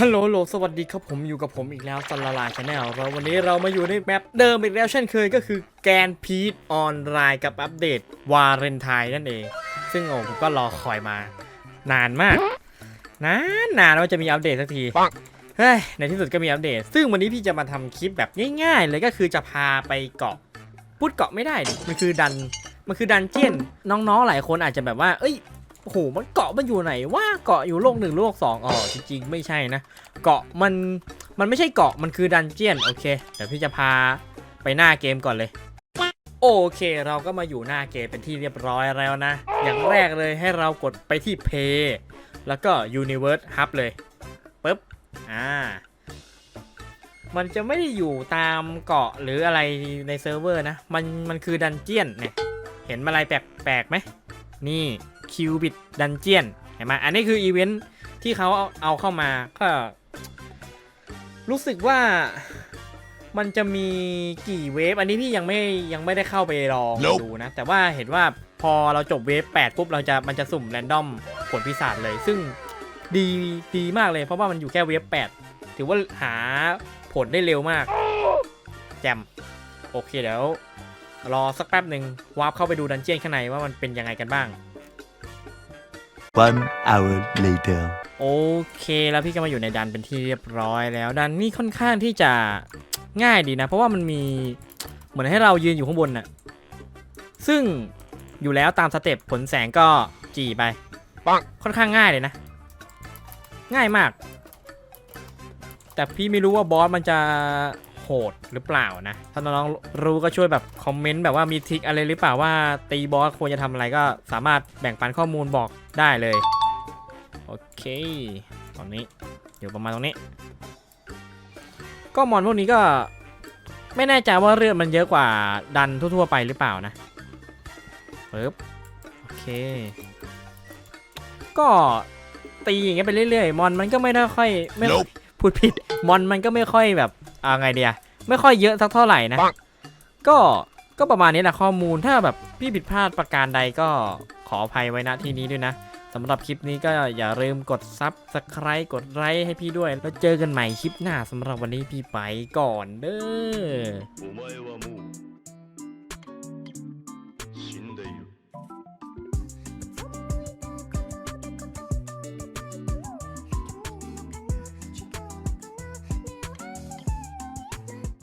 ฮัลโหลโหลสวัสดีครับผมอยู่กับผมอีกแล้วซันลาลาชาแนลเราวันนี้เรามาอยู่ในแมปเดิมอีกแล้วเช่นเคยก็คือแกนพีทออนไลน์กับอัปเดตวาเลนไทน์นั่นเอง ซึ่งโอ้ผมก็รอคอยมา นานมาก นานนานว่าจะมีอัปเดตสักทีเฮ้ยในที่สุดก็มีอัปเดต ซึ่งวันนี้พี่จะมาทำคลิปแบบง่าย ๆ เลยก็คือจะพาไปเกาะพูดเกาะไม่ได้ดิมันคือดันมันคือดันเจียนน้องๆหลายคนอาจจะแบบว่า เอ้ย โอ้โหมันเกาะมันอยู่ไหนว่าเกาะอยู่โลกหนึ่งโลกสองอ๋อจริงๆ ไม่ใช่นะ เกาะมันมันไม่ใช่เกาะมันคือดันเจียนโอเคเดี๋ยวพี่จะพาไปหน้าเกมก่อนเลย โอเค เราก็มาอยู่หน้าเกมเป็นที่เรียบร้อยแล้วนะ อย่างแรกเลยให้เรากดไปที่ Play แล้วก็ Universe Hub เลยปึ๊บอ่ามันจะไม่ได้อยู่ตามเกาะหรืออะไรในเซิร์ฟเวอร์นะ มันมันคือดันเจียนเนี่ย เห็นอะไรแปลกๆไหม นี่ คิวบิดดันเจียนเห็นไหมอันนี้คืออีเวนท์ที่เขาเอาเอาเข้ามาก็รู้สึกว่ามันจะมีกี่เวฟอันนี้พี่ยังไม่ยังไม่ได้เข้าไปลอง Nope ดูนะ แต่ว่าเห็นว่าพอเราจบเวฟ8ปุ๊บเราจะมันจะสุ่มแรนดอมผลพิศาจเลย ซึ่งดีดีมากเลย เพราะว่ามันอยู่แค่เวฟ8ถือว่าหาผลได้เร็วมาก แจมโอเคเดี๋ยวรอสักแป๊บหนึ่งวาร์ปเข้าไปดูดันเจียนข้างในว่ามันเป็นยังไงกันบ้าง One hour later. โอเคแล้วพี่ก็มาอยู่ในดันเป็นที่เรียบร้อยแล้ว ดันนี่ค่อนข้างที่จะง่ายดีนะ เพราะว่ามันมีเหมือนให้เรายืนอยู่ข้างบนน่ะซึ่งอยู่แล้วตามสเต็ปผลแสงก็จีไปปังค่อนข้างง่ายเลยนะ ง่ายมาก แต่พี่ไม่รู้ว่าบอสมันจะ โหดหรือเปล่านะ ถ้าน้องๆรู้ก็ช่วยแบบคอมเมนต์แบบว่ามีทริคอะไรหรือเปล่าว่าตีบอสควรจะทำอะไรก็สามารถแบ่งปันข้อมูลบอกได้เลย โอเค ตอนนี้อยู่ประมาณตรงนี้ ก็มอนพวกนี้ก็ไม่แน่ใจว่าเลือดมันเยอะกว่าดันทั่วๆไปหรือเปล่านะปึ๊บโอเค ก็ตีอย่างเงี้ยไปเรื่อยๆ มอนมันก็ไม่ได้ค่อยไม่ค่อย Nope พูดผิด มอนมันก็ไม่ค่อยแบบ อาไงเดียไม่ค่อยเยอะสักเท่าไหร่นะ ก็ก็ประมาณนี้แหละข้อมูลถ้าแบบพี่ผิดพลาดประการใดก็ขออภัยไว้ณที่นี้ด้วยนะสำหรับคลิปนี้ก็อย่าลืมกดซับสไครต์กดไลค์ให้พี่ด้วย แล้วเจอกันใหม่คลิปหน้าสำหรับวันนี้พี่ไปก่อนเด้อ